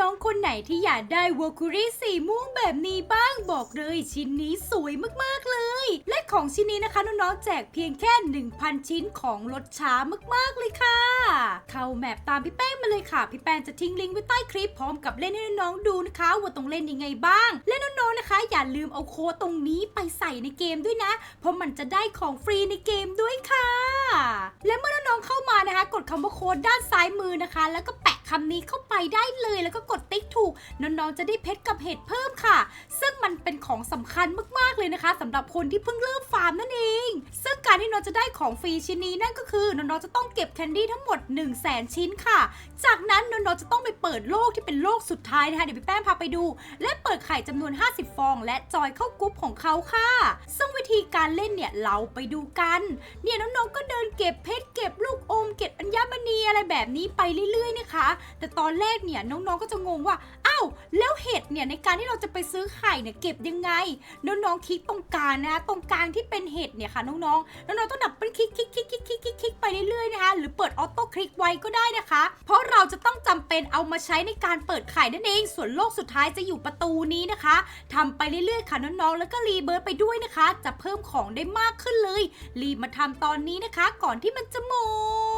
น้องๆ คนไหนที่อยากได้วอลคูรี่สีม่วงแบบนี้บ้างบอกเลยชิ้นนี้สวยมากๆเลย และของชิ้นนี้นะคะน้องๆแจกเพียงแค่ 1,000 ชิ้นของลดช้ามากๆเลยค่ะ เข้าแมปตามพี่แป้งมาเลยค่ะ พี่แป้งจะทิ้งลิงก์ไว้ใต้คลิปพร้อมกับเล่นให้น้องๆดูนะคะ ว่าต้องเล่นยังไงบ้าง และน้องๆนะคะ อย่าลืมเอาโค้ดตรงนี้ไปใส่ในเกมด้วยนะ เพราะมันจะได้ของฟรีในเกมด้วยค่ะ และเมื่อน้องๆเข้ามานะคะ กดคำว่าโค้ดด้านซ้ายมือนะคะ แล้วก็แปะ คำนี้เข้าไปได้เลยแล้วก็กดติ๊กถูกน้องๆจะได้เพชรกับเห็ดเพิ่มค่ะ ซึ่งมันเป็นของสำคัญมากๆเลยนะคะสำหรับคนที่เพิ่งเริ่มฟาร์มนั่นเอง ซึ่งการที่น้องจะได้ของฟรีชิ้นนี้นั่นก็คือน้องๆจะต้องเก็บแคนดี้ทั้งหมด 1 0 0 0 0แสนชิ้นค่ะ จากนั้นน้องๆจะต้องไปเปิดโลกที่เป็นโลกสุดท้ายนะคะเดี๋ยวพี่แป้งพาไปดู และเปิดไข่จำนวน 50 ฟอง และจอยเข้ากรุ๊ปของเขาค่ะ ซึ่งวิธีการเล่นเนี่ยเราไปดูกัน เนี่ยน้องๆก็เดินเก็บเพชรเก็บลูก มีอะไรแบบนี้ไปเรื่อยๆนะคะ แต่ตอนแรกเนี่ยน้องๆก็จะงงว่าอ้าวแล้วเห็ดเนี่ยในการที่เราจะไปซื้อไข่เนี่ยเก็บยังไงน้องๆคลิกตรงกลางนะตรงกลางที่เป็นเห็ดเนี่ยค่ะน้องๆน้องๆต้องดับเป็นคลิกคลิกคลิกคลิกคลิกคลิกคลิกไปเรื่อยๆนะคะหรือเปิดออโต้คลิกไว้ก็ได้นะคะ เพราะเราจะต้องจำเป็นเอามาใช้ในการเปิดไข่นั่นเอง ส่วนโลกสุดท้ายจะอยู่ประตูนี้นะคะทำไปเรื่อยๆค่ะน้องๆแล้วก็รีเบิร์ดไปด้วยนะคะ จะเพิ่มของได้มากขึ้นเลย รีบมาทำตอนนี้นะคะ ก่อนที่มันจะหมด